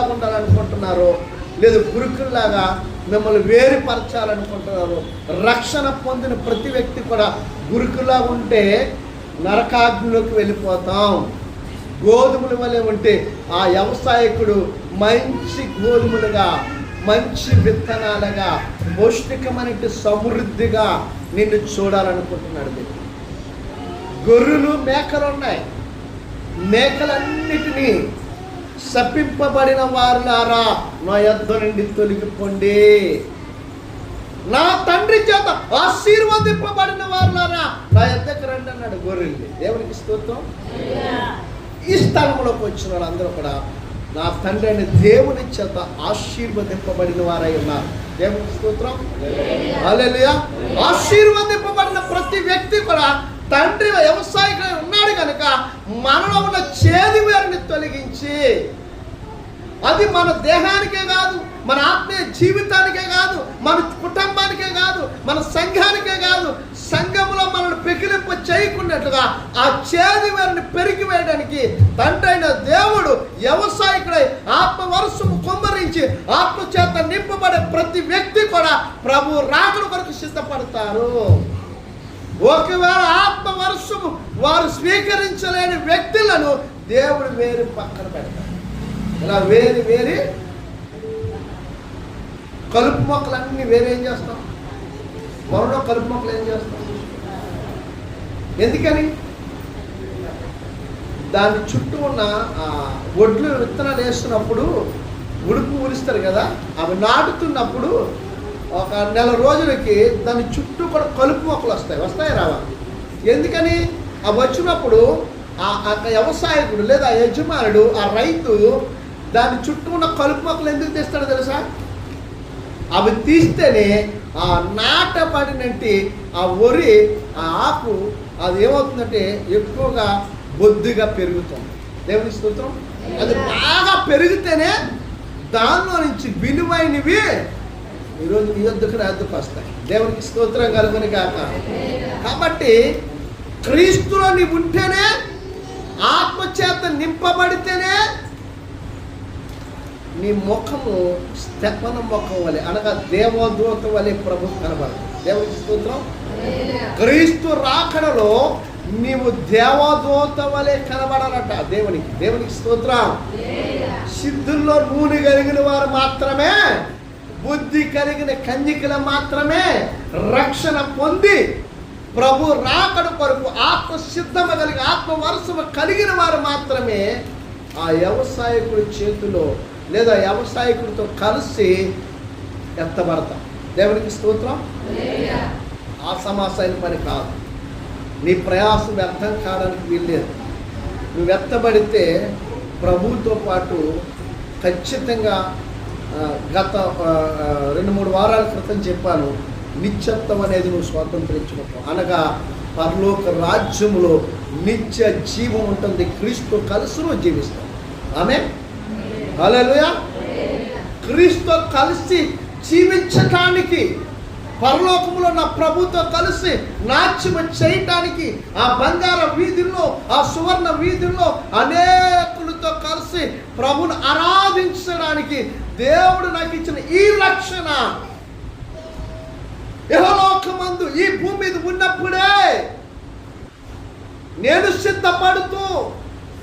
గురుకుల్లాగా ఉండాలనుకుంటున్నారో లేదు గురుకుల్లాగా మిమ్మల్ని వేరుపరచాలనుకుంటున్నారు రక్షణ పొందిన ప్రతి వ్యక్తి కూడా గురుకులా ఉంటే నరకాగ్నిలోకి వెళ్ళిపోతాం గోధుమల వలె ఉంటే ఆ వ్యవసాయకుడు మంచి గోధుమలుగా మంచి విత్తనాలుగా పౌష్టికమైన సమృద్ధిగా నిన్ను చూడాలనుకుంటున్నాడు దేవుడు. గొర్రెలు మేకలు ఉన్నాయి మేకలన్నిటినీ శపింపబడిన వారులారా నా యొద్ద నుండి తొలగిపోండి. నా తండ్రి చేత ఆశీర్వదింపబడిన వారులారా నా యొద్దకు రండి అన్నాడు గొర్రెల్ని. దేవునికి స్తోత్రం. ఈ స్థలంలోకి వచ్చిన వాళ్ళందరూ కూడా నా తండ్రి అయిన దేవుని చేత ఆశీర్వదింపబడిన వారై ఉన్నారు. దేవునికి స్తోత్రం. ఆశీర్వదింపబడిన ప్రతి వ్యక్తి కూడా తండ్రి వ్యవసాయకుడు ఉన్నాడు కనుక మనలో ఉన్న చేది వేరుని తొలగించి అది మన దేహానికే కాదు మన ఆత్మీయ జీవితానికే కాదు మన కుటుంబానికే కాదు మన సంఘానికే కాదు సంఘంలో మనల్ని పెకిలింపు చేయకున్నట్లుగా ఆ చేది వారిని పెరిగి వేయడానికి తండ్రైన దేవుడు వ్యవసాయకుడై ఆత్మ వరుసము కుమ్మరించి ఆత్మ చేత నింపబడే ప్రతి వ్యక్తి కూడా ప్రభు రాకడ కొరకు సిద్ధపడతారు. ఒకవేళ ఆత్మ వర్షము వారు స్వీకరించలేని వ్యక్తులను దేవుడు వేరు పక్కన పెడతాడు. ఇలా వేరు వేరి కలుపు మొక్కలన్నీ వేరేం చేస్తాం? మరో కలుపు మొక్కలు ఏం చేస్తాం? ఎందుకని? దాని చుట్టూ ఉన్న ఆ, ఒడ్లు విత్తనాలు వేస్తున్నప్పుడు ఉడుపు ఊరిస్తారు కదా అవి నాటుతున్నప్పుడు ఒక నెల రోజులకి దాని చుట్టూ కూడా కలుపు మొక్కలు వస్తాయి. వస్తాయి రావా? ఎందుకని? అవి వచ్చినప్పుడు ఆ వ్యవసాయకుడు లేదా ఆ యజమానుడు ఆ రైతు దాని చుట్టూ ఉన్న కలుపు మొక్కలు ఎందుకు తీస్తాడో తెలుసా? అవి తీస్తేనే ఆ నాటబడినట్టు ఆ వరి ఆ ఆకు అది ఏమవుతుందంటే ఎక్కువగా బొద్దుగా పెరుగుతుంది. దేవుని స్తోత్రం. అది బాగా పెరిగితేనే దానిలో నుంచి విలువైనవి ఈరోజు నీ యొద్దకు నా యొద్దకు వస్తాయి. దేవునికి స్తోత్రం కలుగుని కాక కాబట్టి క్రీస్తులో నీవు ఉంటేనే ఆత్మచేత నింపబడితేనే నీ ముఖము స్తెపన ముఖం వలె అనగా దేవదూత వలె ప్రభు కనబడదు దేవునికి స్తోత్రం. క్రీస్తు రాకడలో నీవు దేవదూత వలె కనబడాలట దేవునికి. దేవునికి స్తోత్రం. సిద్ధుల్లో నూనె కలిగిన వారు మాత్రమే బుద్ధి కలిగిన కన్యకలు మాత్రమే రక్షణ పొంది ప్రభు రాకడ కొరకు ఆత్మ సిద్ధమ కలిగి ఆత్మ వరుసము కలిగిన వారు మాత్రమే ఆ వ్యవసాయకుడి చేతిలో లేదా వ్యవసాయకుడితో కలిసి ఎత్తబడతాం. దేవునికి స్తోత్రం? ఆ సమాసైన పని కాదు. నీ ప్రయాసం వ్యర్థం కావడానికి వీల్లేదు. నువ్వు ఎత్తబడితే ప్రభువుతో పాటు ఖచ్చితంగా గత రెండు మూడు వారాల క్రితం చెప్పాను నిత్యత్వం అనేది నువ్వు స్వాతంత్రించుకుంటావు అనగా పరలోక రాజ్యంలో నిత్య జీవం ఉంటుంది క్రీస్తు కలిసి నువ్వు జీవిస్తావు. ఆమె? హల్లెలూయా. క్రీస్తు కలిసి జీవించటానికి పరలోకములో నా ప్రభుతో కలిసి నాట్యం చేయటానికి ఆ బంగార వీధుల్లో ఆ సువర్ణ వీధుల్లో అనేకులతో కలిసి ప్రభుని ఆరాధించడానికి దేవుడు నాకు ఇచ్చిన ఈ రక్షణ. యహలోకమందు ఈ భూమి మీద ఉన్నప్పుడే నేను సిద్ధపడుతూ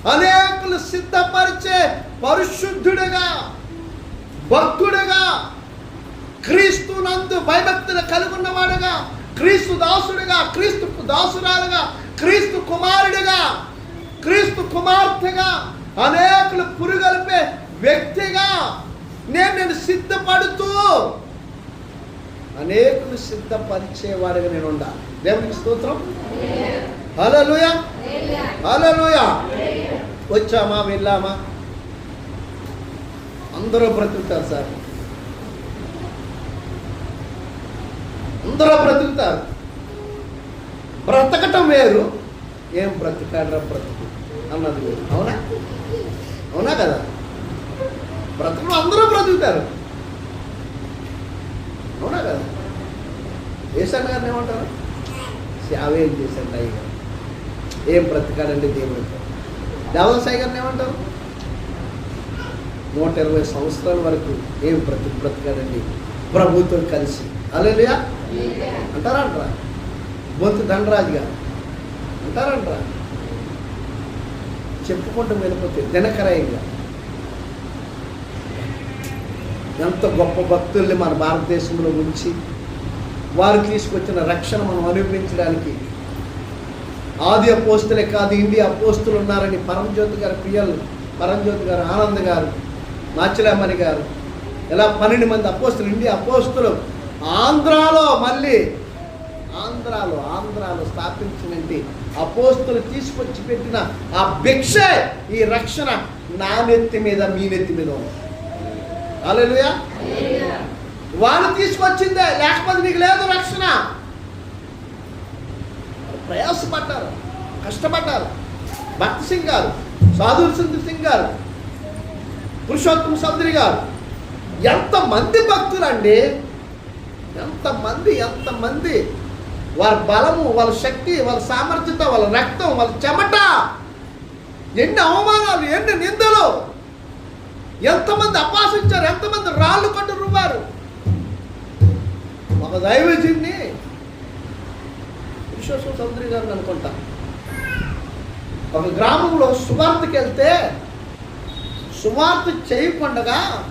అనేకులు సిద్ధపరిచే పరిశుద్ధుడుగా భక్తుడుగా క్రీస్తు నందు భయభక్తులు కలుగున్నవాడుగా క్రీస్తు దాసుడుగా క్రీస్తు దాసురాలుగా క్రీస్తు కుమారుడిగా క్రీస్తు కుమార్తెగా అనేకులు పురుగలిపే వ్యక్తి నేను నేను సిద్ధపడుతూ అనేకులు సిద్ధపరిచేవాడిగా నేను ఉండాలి దేవునికి స్తోత్రం. హలోయ హలోయ వచ్చామా వెళ్ళామా? అందరూ బ్రతుకుతారు సార్. అందరూ బ్రతుకుతారు. బ్రతకటం వేరు. ఏం బ్రతికాడరా బ్రతుకు? అన్నది వేరు. అవునా? అవునా కదా? బ్రతుకులు అందరూ బ్రతుకుతారు. అవునా కదా? ఏసన్న గారిని ఏమంటారు? సేవేం చేశాడు అయ్య గారు ఏం బ్రతికాడండి దేవుడు? దేవసాయి గారిని ఏమంటారు? నూట ఇరవై సంవత్సరాల వరకు ఏం బ్రతుకు బ్రతకాడండి? ప్రభుత్వం కలిసి. అలెలుయా అంటారా అంటారా బొంతు దండరాజు గారు అంటారంటారా. చెప్పుకుంటూ వెళ్ళిపోతే దినకరయ్యంగా ఎంత గొప్ప భక్తుల్ని మన భారతదేశంలో ఉంచి వారు తీసుకొచ్చిన రక్షణ మనం అనుభవించడానికి ఆది అపోస్తులే కాదు ఇండియా అపోస్తులు ఉన్నారని పరంజ్యోతి గారు పిఎల్ పరంజ్యోతి గారు ఆనంద్ గారు నాచిలామణి గారు ఇలా పన్నెండు మంది అపోస్తులు ఇండియా అపోస్తులు ఆంధ్రాలో మళ్ళీ ఆంధ్రాలో ఆంధ్రాలో స్థాపించినట్టు అపోస్తులు తీసుకొచ్చి పెట్టిన ఆ భిక్ష ఈ రక్షణ నా నెత్తి మీద మీ నెత్తి మీద ఉంది. హల్లెలూయా వాళ్ళు తీసుకొచ్చిందే లేకపోతే నీకు లేదు రక్షణ. ప్రయాసపడ్డారు కష్టపడ్డారు. భక్తి సింగ్ గారు సాధుల్ సింధు సింగ్ గారు పురుషోత్తమ సౌదరి గారు ఎంతమంది భక్తులండి? ఎంతమంది ఎంతమంది? వాళ్ళ బలము వాళ్ళ శక్తి వాళ్ళ సామర్థ్యత వాళ్ళ రక్తం వాళ్ళ చెమట. ఎన్ని అవమానాలు ఎన్ని నిందలు. ఎంతమంది అపాసించారు ఎంతమంది రాళ్ళు కట్టు రువ్వారు? ఒక దైవజుని విశ్వేశ్వర చౌదరి గారిని అనుకుంటా. ఒక గ్రామంలో సువార్తకి వెళ్తే సువార్త చేయకుండగా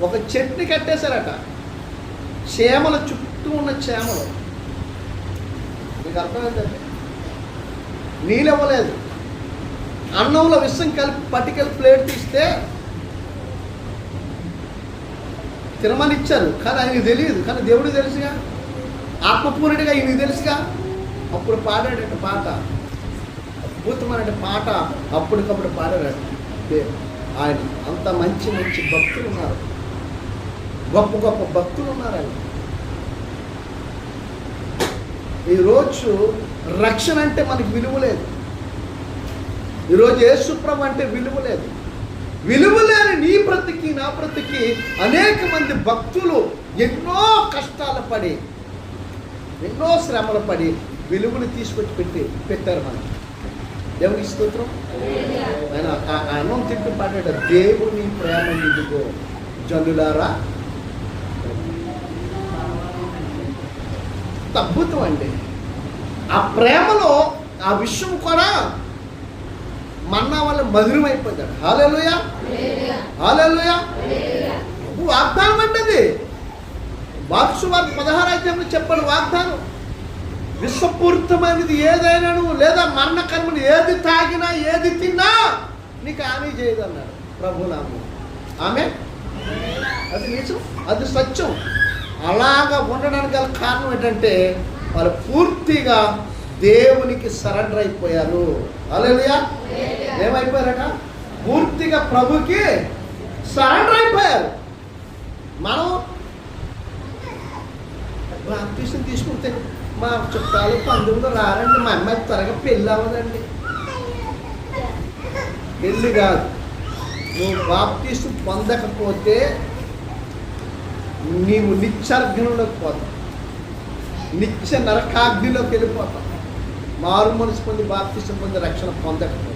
ఒక చెట్టుని కట్టేశారట. చేమల చుట్టూ ఉన్న చేమలు. మీకు అర్థమైందండి? నీళ్ళు ఇవ్వలేదు. అన్నంలో విషం కలిపి పట్టుకెళ్ళి ప్లేట్ తీస్తే తినమని ఇచ్చారు కానీ ఆయనకి తెలియదు. కానీ దేవుడు తెలుసుగా. ఆత్మపూర్ణుడిగా ఈయనకి తెలుసుగా. అప్పుడు పాడాడంట పాట. అద్భుతమైన పాట అప్పటికప్పుడు పాడాడు ఆయన అంత మంచి మంచి భక్తులు ఉన్నారు. గొప్ప గొప్ప భక్తులు ఉన్నారు ఆయన. ఈరోజు రక్షణ అంటే మనకి విలువ లేదు. ఈరోజు యేసుప్రభు అంటే విలువ లేదు. విలువ లేని నీ బ్రతికి నా బ్రతికి అనేక మంది భక్తులు ఎన్నో కష్టాలు పడి ఎన్నో శ్రమలు పడి విలువలు తీసుకొచ్చి పెట్టి పెట్టారు మనకి. దేవుని స్తోత్రం. ఆయన అన్నం తింటూ పాడాడు దేవుని ప్రేమ ఇదిగో జల్లులారా. అద్భుతం అండి. ఆ ప్రేమలో ఆ విషయం కూడా మన్నా మధురమైపోతాడు. హాలేలుయా. హాలేలుయా. వాగ్దానం అంటది. అది బాక్సు వారి పదహారాజ్యంలో చెప్పండి వాగ్దానం. విశ్వపూరితమైనది ఏదైనాను లేదా మరణ కర్మను ఏది తాగినా ఏది తిన్నా నీకు హాని చేయదు అన్నాడు ఆమె? అది నిజం అది సత్యం. అలాగా ఉండడానికి గల కారణం ఏంటంటే వాళ్ళు పూర్తిగా దేవునికి సరెండర్ అయిపోయారు. అలెలుయా ఏమైపోయారట? పూర్తిగా ప్రభుకి సరెండర్ అయిపోయారు. మనం బాప్తీసం తీసుకుంటే మా చుట్టాలు పందులు రారండి మా అమ్మాయి త్వరగా పెళ్ళి అవ్వదండి. పెళ్ళి కాదు. నువ్వు బాప్తీసం పొందకపోతే నీవు నిత్యాగ్నిలోకి పోతావు. నిత్య నరకాగ్నిలోకి వెళ్ళిపోతావు. మారు మనసు పొంది బాప్తిష్టం పొంది రక్షణ పొందకపోతే.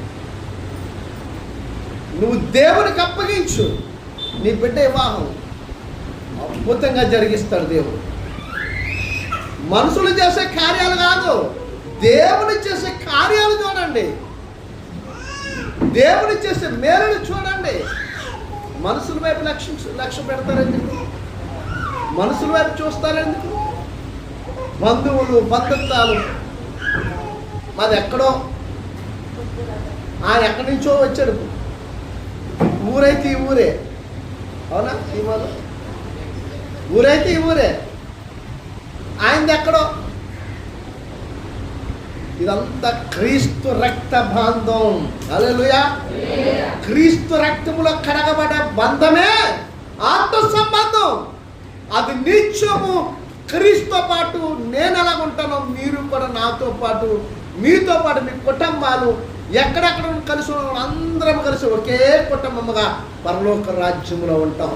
నువ్వు దేవునికి అప్పగించు. నీ బిడ్డ వివాహం అద్భుతంగా జరిగిస్తాడు దేవుడు. మనుషులు చేసే కార్యాలు కాదు దేవుని చేసే కార్యాలు చూడండి. దేవుని చేసే మేలును చూడండి. మనుషుల వైపు లక్ష్యం లక్ష్యం పెడతారెందుకు? మనుషుల వైపు చూస్తారెందుకు? బంధువులు బంధుత్వాలు మాది ఎక్కడో ఆయన ఎక్కడి నుంచో వచ్చాడు. ఊరైతే ఈ ఊరే. అవునా సీమాలు? ఊరైతే ఈ ఊరే. ఆయనది ఎక్కడో ఇదంతా క్రీస్తు రక్త బాంధం. అలెలుయా క్రీస్తు రక్తములో కడగబడ బంధమే ఆత్మ సంబంధం అది నిత్యము క్రీస్తుతో పాటు నేను ఎలా మీరు కూడా నాతో పాటు మీతో పాటు మీ కుటుంబాలు ఎక్కడెక్కడ కలిసి అందరం కలిసి ఒకే కుటుంబముగా పరలోక రాజ్యంలో ఉంటాం.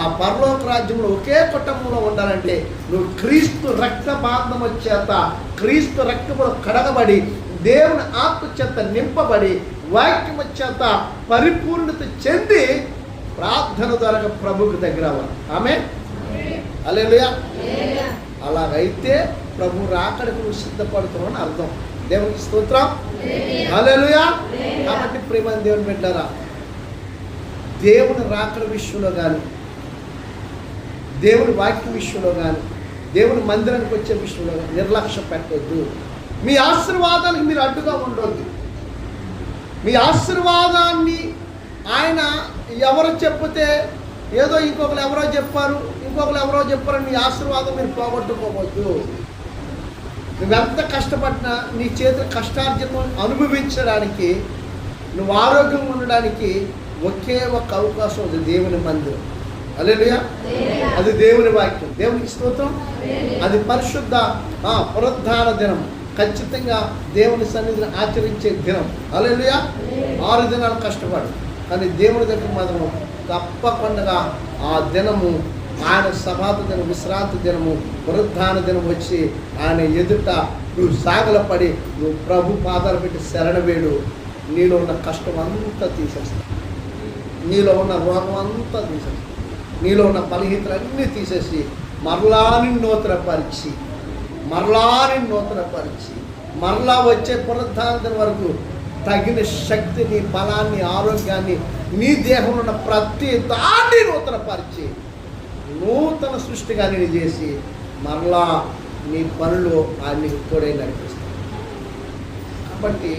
ఆ పరలోక రాజ్యంలో ఒకే కుటుంబంలో ఉండాలంటే నువ్వు క్రీస్తు రక్త బాంధము చేత క్రీస్తు రక్తములో కడగబడి దేవుని ఆత్మ చేత నింపబడి వాక్యము చేత పరిపూర్ణత చెంది ప్రార్థన ద్వారా ప్రభుకు దగ్గర అవ్వాలి. ఆమె అలెలుయా అలాగైతే ప్రభు రాకడకు నువ్వు సిద్ధపడుతున్నావు అని అర్థం. దేవునికి స్తోత్రం. హల్లెలూయా. కాబట్టి ప్రేమ దేవుని పెట్టారా దేవుని రాకడ విషయంలో కానీ దేవుని వాక్య విషయంలో కానీ దేవుని మందిరానికి వచ్చే విషయంలో కానీ నిర్లక్ష్యం పెట్టొద్దు. మీ ఆశీర్వాదానికి మీరు అడ్డుగా ఉండొద్దు. మీ ఆశీర్వాదాన్ని ఆయన ఎవరు చెప్తే ఏదో ఇంకొకరు ఎవరో చెప్పారు ఇంకొకరు ఎవరో చెప్పారని మీ ఆశీర్వాదం మీరు పోగొట్టుకోవద్దు. నువ్వెంత కష్టపడినా నీ చేతుల కష్టార్జితం అనుభవించడానికి నువ్వు ఆరోగ్యంగా ఉండడానికి ఒకే ఒక అవకాశం ఉంది దేవుని మందిరం. అలేలుయా అది దేవుని వాక్యం. దేవునికి స్తోత్రం. అది పరిశుద్ధ ఆ, పునరుద్ధాన దినం. ఖచ్చితంగా దేవుని సన్నిధిని ఆచరించే దినం. అలేలుయా ఆరు దినాలు కష్టపడు. కానీ దేవుని దగ్గర మాత్రం తప్పకుండా ఆ దినము ఆయన సమాధ దినం విశ్రాంతి దినము పునరుద్ధాన దినం వచ్చి ఆయన ఎదుట నువ్వు సాగలపడి నువ్వు ప్రభు పాదాలు పెట్టి శరణవేడు నీలో ఉన్న కష్టం అంతా తీసేస్తా నీలో ఉన్న రోగం అంతా తీసేస్తా నీలో ఉన్న బలహీనతలన్నీ తీసేసి మరలా నూతన నూతనపరిచి మరలా నూతన నూతనపరిచి మరలా వచ్చే పునరుద్ధానం వరకు తగిన శక్తిని బలాన్ని ఆరోగ్యాన్ని నీ దేహంలో ఉన్న ప్రతి దాన్ని నూతనపరిచి నూతన సృష్టిగా నేను చేసి మరలా నీ పనులు ఆయన నీకు తోడై నడిపిస్తాను కాబట్టి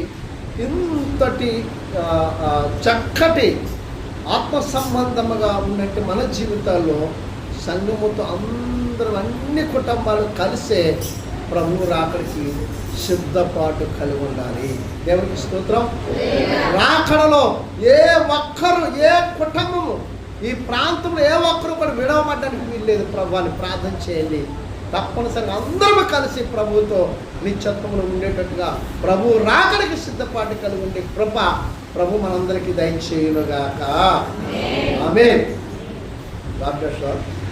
ఇంతటి చక్కటి ఆత్మ సంబంధముగా ఉన్నట్టు మన జీవితాల్లో సంఘముతో అందరూ అన్ని కుటుంబాలు కలిసే ప్రభు రాకడికి సిద్ధపాటు కలిగి ఉండాలి. దేవునికి స్తోత్రం. రాకడలో ఏ ఒక్కరు ఏ కుటుంబము ఈ ప్రాంతంలో ఏ ఒక్కరు కూడా విడవబడ్డానికి వీల్లేదు ప్రభు అని ప్రార్థన చేయండి. తప్పనిసరిగా అందరం కలిసి ప్రభువుతో నిత్యత్వంలో ఉండేటట్టుగా ప్రభు రాకడికి సిద్ధపాటు కలిగి ఉండే కృప ప్రభు మనందరికీ దయచేయునుగాక. ఆమె